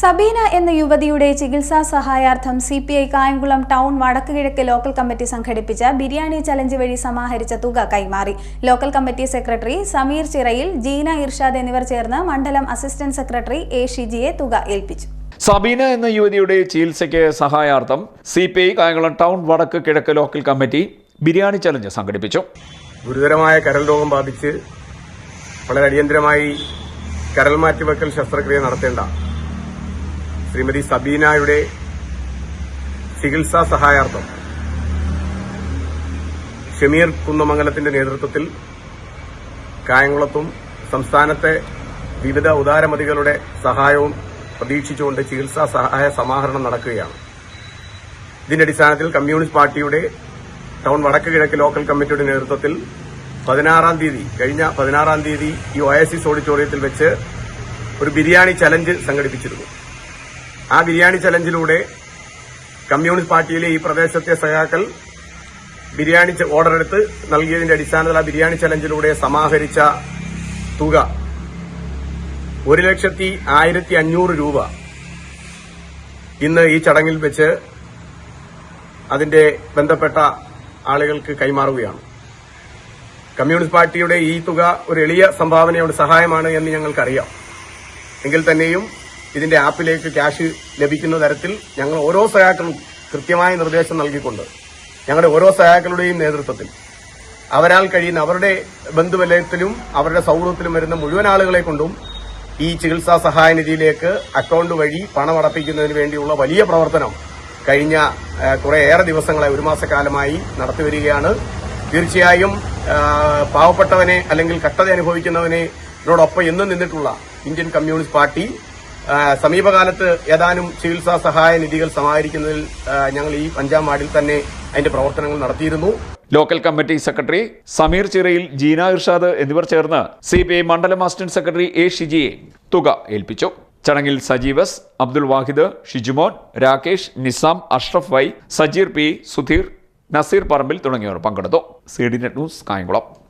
സബീന എന്ന യുവതിയുടെ ചികിത്സാ സഹായാർത്ഥം C P I Kayamkulam town വടക്ക് കിഴക്ക് ലോക്കൽ കമ്മിറ്റി സംഘടിപ്പിച്ച ബിരിയാണി ചലഞ്ച് വഴി സമാഹരിച്ച തുക കൈമാറി. Local committee secretary Sameer Chirayil Jeena Irshad എന്നിവർ ചേർന്ന് മണ്ഡലം അസിസ്റ്റന്റ് സെക്രട്ടറി എ ഷിജിയെ തുക ഏൽപ്പിച്ചു. സബീന എന്ന യുവതിയുടെ ചികിത്സയ്ക്ക് സഹായാർത്ഥം C P I Kayamkulam town വടക്ക് കിഴക്ക് ലോക്കൽ കമ്മിറ്റി ബിരിയാണി ചലഞ്ച് സംഘടിപ്പിച്ചു. ഗുരുതരമായ കരൾ രോഗം ബാധിച്ച് വളരെ അടിയന്തരമായി കരൾ മാറ്റിവെക്കൽ ശസ്ത്രക്രിയ നടത്തേണ്ട ശ്രീമതി സബീനയുടെ ചികിത്സാ സഹായാർത്ഥം. ഷമീർ കുന്നമംഗലത്തിന്റെ നേതൃത്വത്തിൽ കായംകുളത്തും സംസ്ഥാനത്തെ വിവിധ ഉദാരമതികളുടെ സഹായവും പ്രതീക്ഷിച്ചുകൊണ്ട് ചികിത്സാ സഹായ സമാഹരണം നടക്കുകയാണ്. ഇതിന്റെ അടിസ്ഥാനത്തിൽ കമ്മ്യൂണിസ്റ്റ് പാർട്ടിയുടെ ടൗൺ വടക്ക് കിഴക്ക് ലോക്കൽ കമ്മിറ്റിയുടെ നേതൃത്വത്തിൽ പതിനാറാം തീയതി കഴിഞ്ഞ പതിനാറാം തീയതി ഈ ഒയസിസ് ഓഡിറ്റോറിയത്തിൽ വെച്ച് ഒരു ബിരിയാണി ചലഞ്ച് സംഘടിപ്പിച്ചിരുന്നു. ആ ബിരിയാണി ചലഞ്ചിലൂടെ കമ്മ്യൂണിസ്റ്റ് പാർട്ടിയിലെ ഈ പ്രദേശത്തെ സഖാക്കൾ ബിരിയാണി ഓർഡർ എടുത്ത് നൽകിയതിന്റെ അടിസ്ഥാനത്തിൽ ആ ബിരിയാണി ചലഞ്ചിലൂടെ സമാഹരിച്ച തുക ഒരു ലക്ഷത്തി ആയിരത്തി അഞ്ഞൂറ് രൂപ ഇന്ന് ഈ ചടങ്ങിൽ വെച്ച് അതിന്റെ ബന്ധപ്പെട്ട ആളുകൾക്ക് കൈമാറുകയാണ്. കമ്മ്യൂണിസ്റ്റ് പാർട്ടിയുടെ ഈ തുക ഒരു എളിയ സംഭാവനയുടെ സഹായമാണ് എന്ന് ഞങ്ങൾക്കറിയാം. എങ്കിൽ തന്നെയും ഇതിന്റെ ആപ്പിലേക്ക് ക്യാഷ് ലഭിക്കുന്ന തരത്തിൽ ഞങ്ങൾ ഓരോ സഹാക്കളും കൃത്യമായ നിർദ്ദേശം നൽകിക്കൊണ്ട് ഞങ്ങളുടെ ഓരോ സഹാക്കളുടെയും നേതൃത്വത്തിൽ അവരാൽ കഴിയുന്ന അവരുടെ ബന്ധുവലയത്തിലും അവരുടെ സൗഹൃദത്തിലും വരുന്ന മുഴുവൻ ആളുകളെ കൊണ്ടും ഈ ചികിത്സാ സഹായ നിധിയിലേക്ക് അക്കൗണ്ട് വഴി പണം അടപ്പിക്കുന്നതിന് വേണ്ടിയുള്ള വലിയ പ്രവർത്തനം കഴിഞ്ഞ കുറേയേറെ ദിവസങ്ങളെ ഒരു മാസക്കാലമായി നടത്തിവരികയാണ് തീർച്ചയായും പാവപ്പെട്ടവനെ അല്ലെങ്കിൽ കട്ടത അനുഭവിക്കുന്നവനെ ഇതിനോടൊപ്പം എന്നും നിന്നിട്ടുള്ള ഇന്ത്യൻ കമ്മ്യൂണിസ്റ്റ് പാർട്ടി സമീപകാലത്ത് ഏതാനും ചികിത്സാ സഹായ നിധികൾ സമാഹരിക്കുന്നതിൽ ഞങ്ങൾ ഈ അഞ്ചാം വാർഡിൽ തന്നെ അതിന്റെ പ്രവർത്തനങ്ങൾ നടത്തിയിരുന്നു. Local committee secretary Sameer Chirayil Jeena Irshad എന്നിവർ ചേർന്ന് സി പി ഐ മണ്ഡലം അസിസ്റ്റന്റ് സെക്രട്ടറി എ ഷിജിയെ തുക ഏൽപ്പിച്ചു. ചടങ്ങിൽ സജീവസ് അബ്ദുൽ വാഹിദ് ഷിജുമോൻ രാകേഷ് നിസാം അഷ്റഫ് വൈ സജീർ പി സുധീർ നസീർ പറമ്പിൽ തുടങ്ങിയവർ പങ്കെടുത്തു. C D net news Kayamkulam.